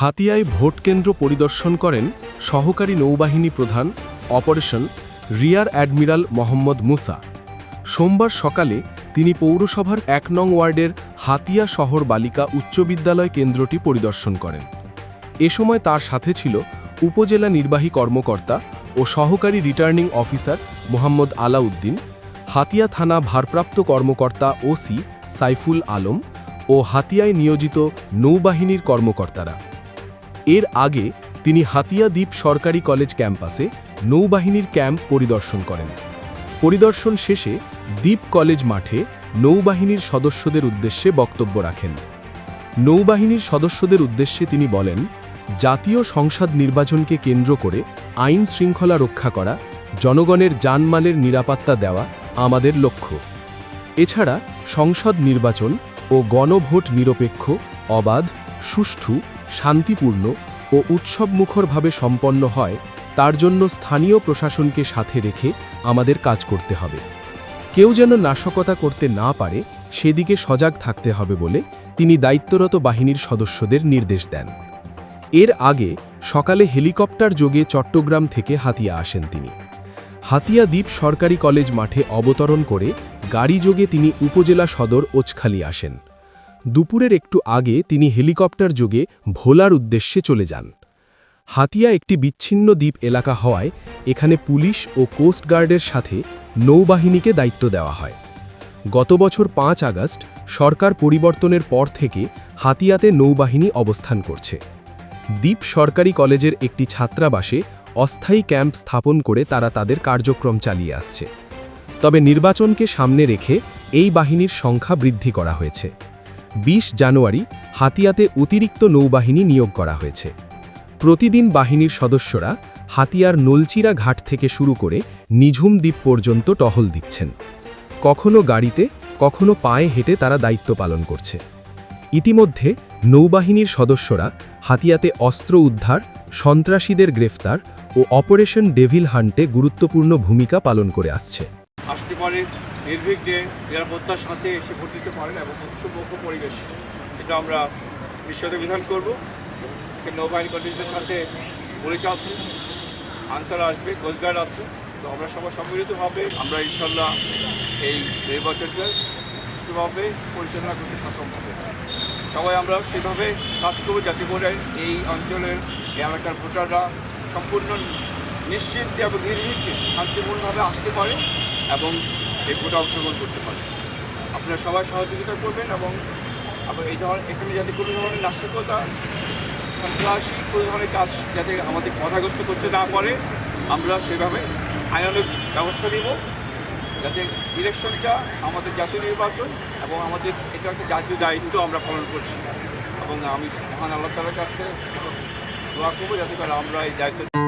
হাতিয়ায় vote কেন্দ্র পরিদর্শন করেন সহকারী নৌবাহিনী প্রধান operation rear admiral Mohammad Musa. সোমবার সকালে তিনি পৌরসভার এক নং ওয়ার্ডের হাতিয়া শহর বালিকা উচ্চ বিদ্যালয় কেন্দ্রটি পরিদর্শন করেন। এ সময় তার সাথে ছিল উপজেলা নির্বাহী কর্মকর্তা ও সহকারী রিটার্নিং অফিসার মোহাম্মদ আলাউদ্দিন, হাতিয়া থানা ভারপ্রাপ্ত কর্মকর্তা ওসি সাইফুল আলম ও হাতিয়ায় নিয়োজিত নৌবাহিনীর কর্মকর্তারা। এর আগে তিনি হাতিয়া দ্বীপ সরকারি কলেজ ক্যাম্পাসে নৌবাহিনীর ক্যাম্প পরিদর্শন করেন। পরিদর্শন শেষে দ্বীপ কলেজ মাঠে নৌবাহিনীর সদস্যদের উদ্দেশ্যে বক্তব্য রাখেন। নৌবাহিনীর সদস্যদের উদ্দেশ্যে তিনি বলেন, জাতীয় সংসদ নির্বাচনকে কেন্দ্র করে আইন শৃঙ্খলা রক্ষা করা, জনগণের জানমালের নিরাপত্তা দেওয়া আমাদের লক্ষ্য। এছাড়া সংসদ নির্বাচন ও গণভোট নিরপেক্ষ, অবাধ, সুষ্ঠু শান্তিপূর্ণ ও উৎসবমুখরভাবে সম্পন্ন হয়, তার জন্য স্থানীয় প্রশাসনকে সাথে রেখে আমাদের কাজ করতে হবে। কেউ যেন নাশকতা করতে না পারে, সেদিকে সজাগ থাকতে হবে বলে তিনি দায়িত্বরত বাহিনীর সদস্যদের নির্দেশ দেন। এর আগে সকালে হেলিকপ্টার যোগে চট্টগ্রাম থেকে হাতিয়া আসেন তিনি। হাতিয়া দ্বীপ সরকারি কলেজ মাঠে অবতরণ করে গাড়ি যোগে তিনি উপজেলা সদর ওচখালি আসেন। দুপুরের একটু আগে তিনি হেলিকপ্টার যোগে ভোলার উদ্দেশ্যে চলে যান। হাতিয়া একটি বিচ্ছিন্ন দ্বীপ এলাকা হওয়ায় এখানে পুলিশ ও কোস্টগার্ডের সাথে নৌবাহিনীকে দায়িত্ব দেওয়া হয়। গত বছর পাঁচ আগস্ট সরকার পরিবর্তনের পর থেকে হাতিয়াতে নৌবাহিনী অবস্থান করছে। দ্বীপ সরকারি কলেজের একটি ছাত্রাবাসে অস্থায়ী ক্যাম্প স্থাপন করে তারা তাদের কার্যক্রম চালিয়ে আসছে। তবে নির্বাচনকে সামনে রেখে এই বাহিনীর সংখ্যা বৃদ্ধি করা হয়েছে। ২০ জানুয়ারি হাতিয়াতে অতিরিক্ত নৌবাহিনী নিয়োগ করা হয়েছে। প্রতিদিন বাহিনীর সদস্যরা হাতিয়ার নলচিরা ঘাট থেকে শুরু করে নিঝুম দ্বীপ পর্যন্ত টহল দিচ্ছেন। কখনো গাড়িতে, কখনো পায়ে হেঁটে তারা দায়িত্ব পালন করছে। ইতিমধ্যে নৌবাহিনীর সদস্যরা হাতিয়াতে অস্ত্র উদ্ধার, সন্ত্রাসীদের গ্রেফতার ও অপারেশন ডেভিল হান্টে গুরুত্বপূর্ণ ভূমিকা পালন করে আসছে। নির্বিঘ্নে নিরাপত্তার সাথে এসে ভোট দিতে পারেন এবং উৎসবমুখ পরিবেশ। এটা আমরা বিশ্বতে বিধান করব। নৌবাহিনী কলেজের সাথে পুলিশ আছে, আনসার আসবে কোস্টগার্ড আছে। তো আমরা সবাই সম্মিলিতভাবে আমরা ইনশাল্লাহ এই নির্বাচনকে সুষ্ঠুভাবে পরিচালনা করতে সক্ষম হবে। সবাই আমরা সেভাবে কাজ করব যাতে করে এই অঞ্চলের এলাকার ভোটাররা সম্পূর্ণ নিশ্চিন্তে এবং নির্বিঘ্নে শান্তিপূর্ণভাবে আসতে পারে এবং এই ভোটে অংশগ্রহণ করতে পারে। আপনারা সবাই সহযোগিতা করবেন এবং আবার এই ধরনের এখানে যাতে কোনো ধরনের নাশকতা সন্ত্রাসী কোনো ধরনের কাজ যাতে আমাদের বাধাগ্রস্ত করতে না পারে, আমরা সেভাবে আইনানুক ব্যবস্থা নিব। যাতে ইলেকশনটা আমাদের জাতীয় নির্বাচন এবং আমাদের এটা একটা জাতীয় দায়িত্ব আমরা পালন করছি। এবং আমি মহান আল্লাহ তালার কাছে দোয়া করব যাতে করে আমরা এই দায়িত্ব